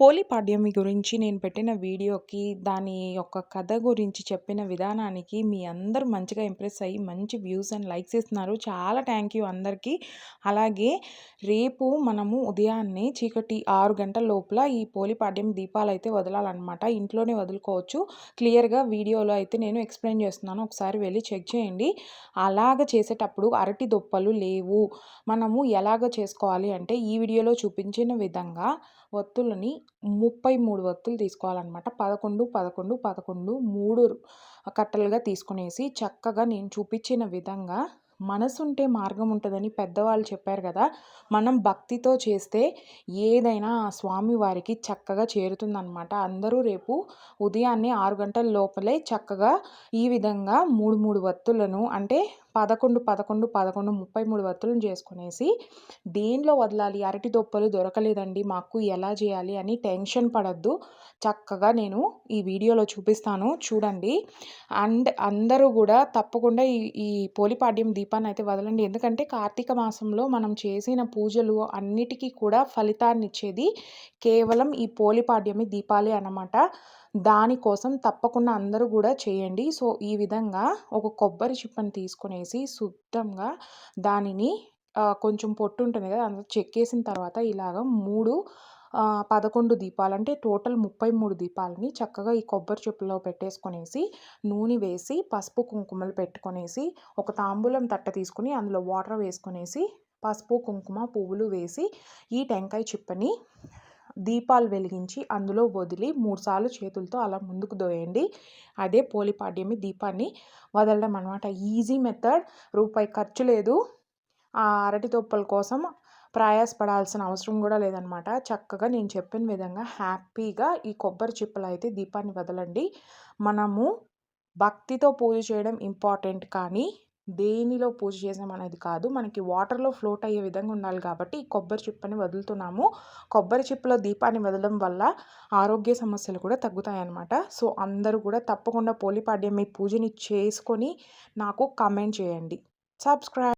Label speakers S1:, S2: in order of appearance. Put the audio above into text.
S1: పోలిపాడ్యమి గురించి నేను పెట్టిన వీడియోకి దాని యొక్క కథ గురించి చెప్పిన విధానానికి మీ అందరూ మంచిగా ఇంప్రెస్ అయ్యి మంచి వ్యూస్ అండ్ లైక్స్ ఇస్తున్నారు. చాలా థ్యాంక్ యూ అందరికీ. అలాగే రేపు మనము ఉదయాన్నే చీకటి ఆరు గంటల లోపల ఈ పోలిపాడ్యం దీపాలు అయితే వదలాలన్నమాట. ఇంట్లోనే వదులుకోవచ్చు. క్లియర్గా వీడియోలో అయితే నేను ఎక్స్ప్లెయిన్ చేస్తున్నాను. ఒకసారి వెళ్ళి చెక్ చేయండి. అలాగ చేసేటప్పుడు అరటి దొప్పలు లేవు. మనము ఎలాగ చేసుకోవాలి అంటే ఈ వీడియోలో చూపించిన విధంగా ఒత్తులని ముప్పై మూడు వత్తులు తీసుకోవాలన్నమాట. పదకొండు పదకొండు పదకొండు మూడు కట్టలుగా తీసుకునేసి చక్కగా నేను చూపించిన విధంగా మనసుంటే మార్గం ఉంటుందని పెద్దవాళ్ళు చెప్పారు కదా మనం భక్తితో చేస్తే ఏదైనా ఆ స్వామి వారికి చక్కగా చేరుతుందనమాట అందరూ రేపు ఉదయాన్నే ఆరు గంటల లోపలే చక్కగా ఈ విధంగా మూడు మూడు వత్తులను అంటే పదకొండు పదకొండు పదకొండు ముప్పై మూడు వత్తులను చేసుకునేసి దేనిలో వదలాలి? అరటి దొప్పలు దొరకలేదండి. మాకు ఎలా చేయాలి అని టెన్షన్ పడద్దు. చక్కగా నేను ఈ వీడియోలో చూపిస్తాను. చూడండి. అండ్ అందరూ కూడా తప్పకుండా ఈ ఈ పోలిపాడ్యం దీపాన్ని అయితే వదలండి. ఎందుకంటే కార్తీక మాసంలో మనం చేసిన పూజలు అన్నిటికీ కూడా ఫలితాన్ని ఇచ్చేది కేవలం ఈ పోలిపాడ్యమి దీపాలే అన్నమాట. దానికోసం తప్పకుండా అందరూ కూడా చేయండి. సో ఈ విధంగా ఒక కొబ్బరి చిప్పని తీసుకునేసి శుద్ధంగా దానిని కొంచెం పొట్టు ఉంటుంది కదా అందులో చెక్కేసిన తర్వాత ఇలాగ మూడు పదకొండు దీపాలు అంటే టోటల్ ముప్పై మూడు దీపాలని చక్కగా ఈ కొబ్బరి చెప్పులో పెట్టేసుకొనేసి నూనె వేసి పసుపు కుంకుమలు పెట్టుకొనేసి ఒక తాంబూలం తట్ట తీసుకుని అందులో వాటర్ వేసుకొనేసి పసుపు కుంకుమ పువ్వులు వేసి ఈ టెంకాయ చిప్పని దీపాలు వెలిగించి అందులో వదిలి మూడుసార్లు చేతులతో అలా ముందుకు దోయండి. అదే పోలిపాడ్యమి దీపాన్ని వదలడం అనమాట ఈజీ మెథడ్. రూపాయి ఖర్చు లేదు. ఆ అరటి తొప్పల కోసం ప్రయాసపడాల్సిన అవసరం కూడా లేదనమాట చక్కగా నేను చెప్పిన విధంగా హ్యాపీగా ఈ కొబ్బరి చిప్పలు అయితే దీపాన్ని వదలండి. మనము భక్తితో పూజ చేయడం ఇంపార్టెంట్ కానీ దేనిలో పూజ చేసామనేది కాదు. మనకి వాటర్లో ఫ్లోట్ అయ్యే విధంగా ఉండాలి కాబట్టి ఈ కొబ్బరి చిప్పని వదులుతున్నాము. కొబ్బరి చిప్పలో దీపాన్ని వదలడం వల్ల ఆరోగ్య సమస్యలు కూడా తగ్గుతాయన్నమాట. సో అందరూ కూడా తప్పకుండా పోలిపాడ్యం మీ పూజని చేసుకొని నాకు కమెంట్ చేయండి. సబ్స్క్రైబ్